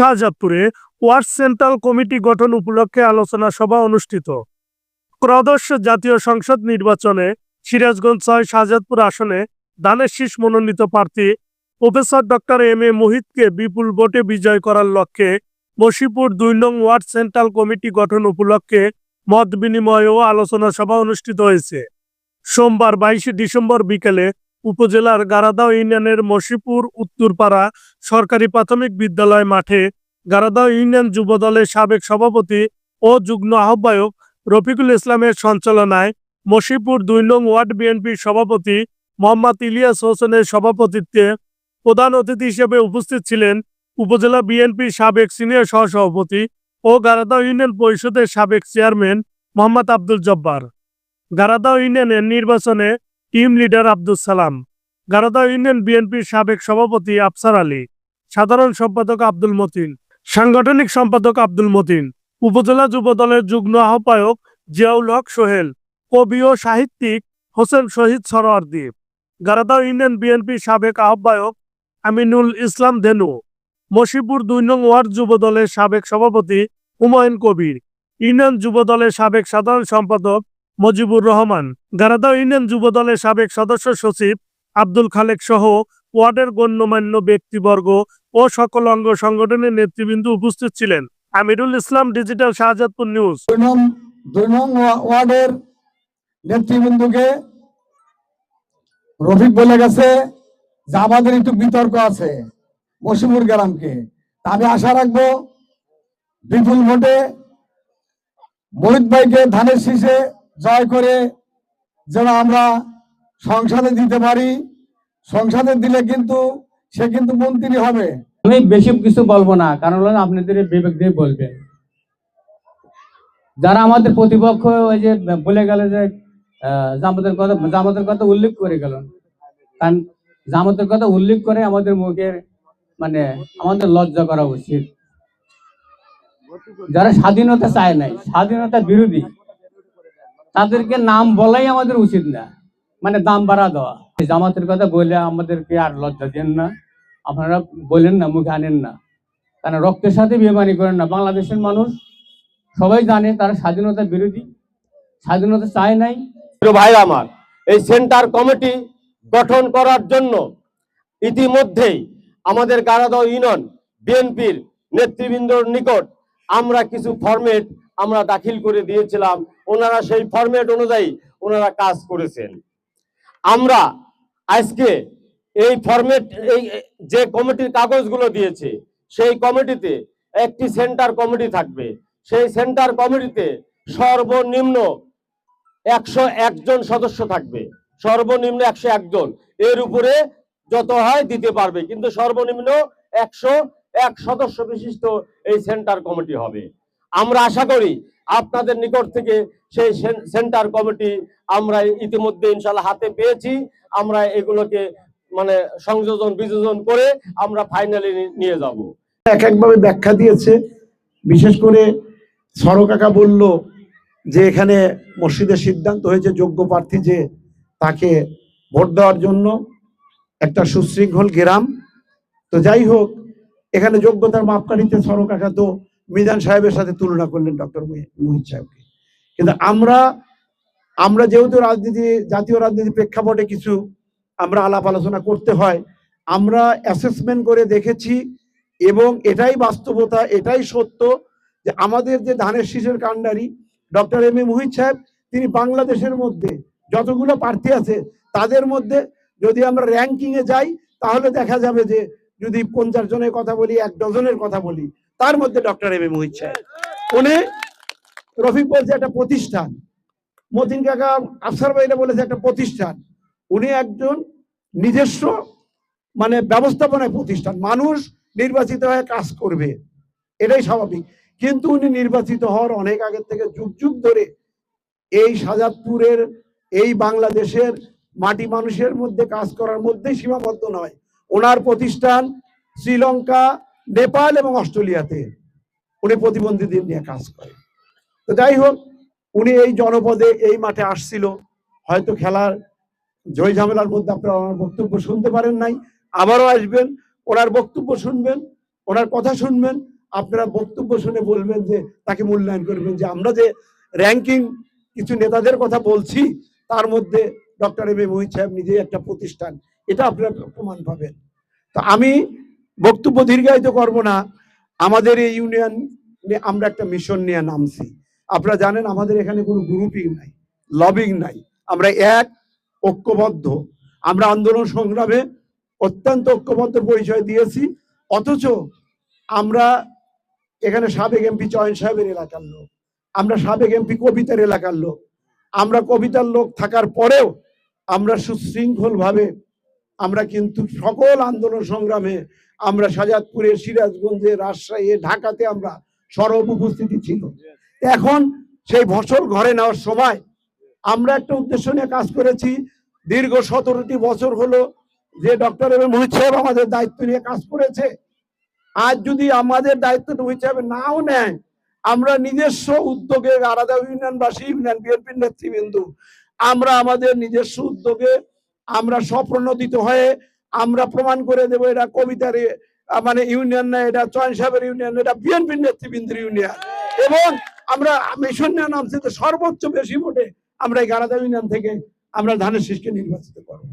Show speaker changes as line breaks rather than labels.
শাহজাদপুরে word central committee গঠন উপলক্ষে আলোচনা সভা অনুষ্ঠিত। ত্রয়োদশ জাতীয় সংসদ নির্বাচনে সিরাজগঞ্জ ছয় শাহজাদপুর আসনে দানের শীষ মনোনীত প্রার্থী প্রফেসর ডক্টর এম এ মোহিতকে বিপুল ভোটে বিজয় করার লক্ষ্যে মসিপুর দুই নং ওয়ার্ড সেন্ট্রাল কমিটি গঠন উপলক্ষে মত বিনিময় ও আলোচনা সভা অনুষ্ঠিত হয়েছে। সোমবার বাইশে ডিসেম্বর বিকেলে উপজেলার গারাদাও ইউনিয়নের মসিপুর উত্তরপাড়া সরকারি প্রাথমিক বিদ্যালয় মাঠে গারাদাও ইউনিয়ন যুব দলের সাবেক সভাপতি ও যুগ্ম আহ্বায়ক রফিকুল ইসলামের সঞ্চালনায় মসিপুর দুই নং ওয়ার্ড বিএনপির সভাপতি মোহাম্মদ ইলিয়াস হোসেনের সভাপতিত্বে প্রধান অতিথি হিসেবে উপস্থিত ছিলেন উপজেলা বিএনপির সাবেক সিনিয়র সহসভাপতি ও গারাদাও ইউনিয়ন পরিষদের সাবেক চেয়ারম্যান মোহাম্মদ আব্দুল জব্বার। গারাদাও ইউনিয়নের নির্বাচনে team leader Abdul Salam গারাদাও union বিএনপির সাবেক সভাপতি আফসার আলী, সাধারণ সম্পাদক আব্দুল মতিন, সাংগঠনিক সম্পাদক আব্দুল মতিন, উপজেলা যুব দলের যুগ্ম আহ্বায়ক জিয়াউল হক সোহেল, কবি ও সাহিত্যিক হোসেন শহীদ সরোয়ার্দি গারাদাও ইউনিয়ন বিএনপির সাবেক আহ্বায়ক আমিনুল ইসলাম ধেনু মসিপুর দুই নং ওয়ার্ড যুব দলের সাবেক সভাপতি হুমায়ুন কবির, ইউনিয়ন যুব দলের সাবেক সাধারণ সম্পাদক মজিবুর রহমান। গারাদাও ইউনিয়ন যুব দলের সাবেক সদস্য সচিব আব্দুল খালেক সহ ওয়ার্ডের গণ্যমান্য ব্যক্তিবর্গ ও সকল অঙ্গ সংগঠনের নেতৃবৃন্দ উপস্থিত ছিলেন। Amirul Islam, digital Shahzadpur news.
ওয়ার্ডের নেতৃবৃন্দকে রফিক বলে গেছে যে আমাদের একটু বিতর্ক আছে মসিমুর গ্রামকে। আমি আশা রাখব বিপুল ভোটে মোহিত ভাইকে ধানের শীষে জয় করে যেন আমরা সংসদে দিতে পারি। সংসদে দিলে কিন্তু সে কিন্তু মন্ত্রী হবে।
আমি বেশি কিছু বলব না, কারণ হলো আপনাদের বিবেক দিয়ে বলবেন যারা আমাদের প্রতিপক্ষ ওই যে বলে গেল যে জামাতের কথা জামাতের কথা উল্লেখ করে গেল। কারণ জামাতের কথা উল্লেখ করে আমাদের মুখের মানে আমাদের লজ্জা করা উচিত। যারা স্বাধীনতা চায় নাই, স্বাধীনতা বিরোধী তাদেরকে নাম বলাই আমাদের উচিত না। মানে দাম বাড়া দেওয়া। জামাতের কথা বলে আমাদেরকে আর লজ্জা দেন না। আপনারা বলেন না, মুখে আনেন না। কারণ রক্তের সাথে বেমানি করেন না। বাংলাদেশের মানুষ সবাই জানে তারা স্বাধীনতা বিরোধী। স্বাধীনতা চায় নাই।
ভাই আমার, এই সেন্টার কমিটি গঠন করার জন্য ইতিমধ্যেই আমাদের গারাদহ ইউনিয়ন বিএনপির নেতৃবৃন্দর নিকট আমরা কিছু ফরমেট আমরা দাখিল করে দিয়েছিলাম। ওনারা সেই ফরমেট অনুযায়ী ওনারা কাজ করেছেন। আমরা আজকে এই ফরমেট এই যে কমিটির কাগজগুলো দিয়েছে, সেই কমিটিতে একটি সেন্টার কমিটি থাকবে। সেই সেন্টার কমিটিতে সর্বনিম্ন একশো একজন সদস্য থাকবে। সর্বনিম্ন একশো একজন এর উপরে যত হয় দিতে পারবে, কিন্তু সর্বনিম্ন একশো এক সদস্য বিশিষ্ট এই সেন্টার কমিটি হবে। আমরা আশা করি আপনাদের নিকট থেকে সেই সেন- সেন্টার কমিটি আমরা ইতিমধ্যে ইনশাল্লাহ হাতে পেয়েছি। আমরা এগুলোকে মানে সংযোজন, বিযোজন করে আমরা ফাইনালি নিয়ে যাব।
এক একভাবে ব্যাখ্যা দিয়েছে। বিশেষ করে সরকাকা বলল যে এখানে মসজিদের সিদ্ধান্ত হয়েছে যোগ্য প্রার্থী যে তাকে ভোট দেওয়ার জন্য একটা সুশৃঙ্খল গ্রাম। তো যাই হোক, এখানে যোগ্যতার মাপকাঠিতে সরকাকা তো মিজান সাহেবের সাথে তুলনা করলেন ডক্টর মোহিত সাহেবকে। কিন্তু আমরা আমরা যেহেতু রাজনীতি, জাতীয় রাজনীতি প্রেক্ষাপটে কিছু আমরা আলাপ আলোচনা করতে হয়, আমরা অ্যাসেসমেন্ট করে দেখেছি এবং এটাই বাস্তবতা, এটাই সত্য যে আমাদের যে ধানের শীষের কাণ্ডারি, ডক্টর এম এ মুহিত সাহেব, তিনি বাংলাদেশের মধ্যে যতগুলো প্রার্থী আছে, তাদের মধ্যে যদি আমরা র্যাঙ্কিংয়ে যাই, তাহলে দেখা যাবে যে যদি পঞ্চাশ জনের কথা বলি, এক ডজনের কথা বলি তার মধ্যে ডক্টর এম এ মুহিত সাহেব। উনি রফিক বলছে একটা প্রতিষ্ঠান, মতিন কাকা আফসার ভাইরা বলেছে একটা প্রতিষ্ঠান। উনি একজন নিজস্ব মানে ব্যবস্থাপনায় প্রতিষ্ঠান, মানুষ নির্বাচিত হয়ে কাজ করবে, এটাই স্বাভাবিক। কিন্তু উনি নির্বাচিত হওয়ার অনেক আগের থেকে যুগ যুগ ধরে এই সাজাদপুরের এই বাংলাদেশের মাটি মানুষের মধ্যে কাজ করার মধ্যেই সীমাবদ্ধ নয়। ওনার প্রতিষ্ঠান শ্রীলঙ্কা নেপাল এবং অস্ট্রেলিয়াতে উনি প্রতিবন্ধীদের নিয়ে কাজ করে তো যাই হোক, উনি এই জনপদে এই মাঠে আসছিল। হয়তো খেলার জয় ঝামেলার মধ্যে আপনারা ওনার বক্তব্য শুনতে পারেন নাই। আবারও আসবেন, ওনার বক্তব্য শুনবেন, ওনার কথা শুনবেন, আপনারা বক্তব্য শুনে বলবেন যে, তাকে মূল্যায়ন করবেন যে, আমরা যে র্যাঙ্কিং কিছু নেতাদের কথা বলছি, তার মধ্যে ডক্টর এম এ মোহিত সাহেব নিজেই একটা প্রতিষ্ঠান, এটা আপনারা প্রমাণ পাবেন। তো আমি বক্তব্য দীর্ঘায়িত করব না। আমাদের এই ইউনিয়ন আমরা একটা মিশন নিয়ে নামছি। আপনারা জানেন আমাদের এখানে কোনো গ্রুপিং নাই লবিং নাই। আমরা এক, ঐক্যবদ্ধ। আমরা আন্দোলন সংগ্রামে অত্যন্ত ঐক্যবদ্ধ পরিচয় দিয়েছি। অথচ আমরা এখানে সাবেক এমপি চয়ন সাহেবের এলাকার লোক। আমরা সাবেক এমপি কবিতার এলাকার লোক। আমরা কবিতার লোক থাকার পরেও আমরা সুশৃঙ্খল ভাবে আমরা কিন্তু সকল আন্দোলন সংগ্রামে আমরা সাজাদপুরে সিরাজগঞ্জে রাজশাহী ঢাকাতে আমরা সরব উপস্থিতি ছিল। এখন সেই ফসল ঘরে নেওয়ার সময় আমরা একটা উদ্দেশ্য নিয়ে কাজ করেছি। দীর্ঘ সতেরোটি বছর হলো যে ডক্টর এম এ মোহিত সাহেব আমাদের দায়িত্ব নিয়ে কাজ করেছে। আজ যদি আমাদের দায়িত্বটা মোহিত সাহেব নাও নেয় আমরা নিজস্ব উদ্যোগে আলাদা ইউনিয়নবাসী ইউনিয়ন বিএনপির নেতৃবৃন্দ আমরা আমাদের নিজস্ব উদ্যোগে আমরা স্বপ্রণোদিত হয়ে আমরা প্রমাণ করে দেব এটা কবিতার মানে ইউনিয়ন না, এটা চয়ন সাহেবের ইউনিয়ন, এটা বিএনপি নেতৃবৃন্দের ইউনিয়ন। এবং আমরা মিশন নামছি সর্বোচ্চ বেশি ভোটে আমরা এই গারাদা ইউনিয়ন থেকে আমরা ধানের শীষকে নির্বাচিত করব।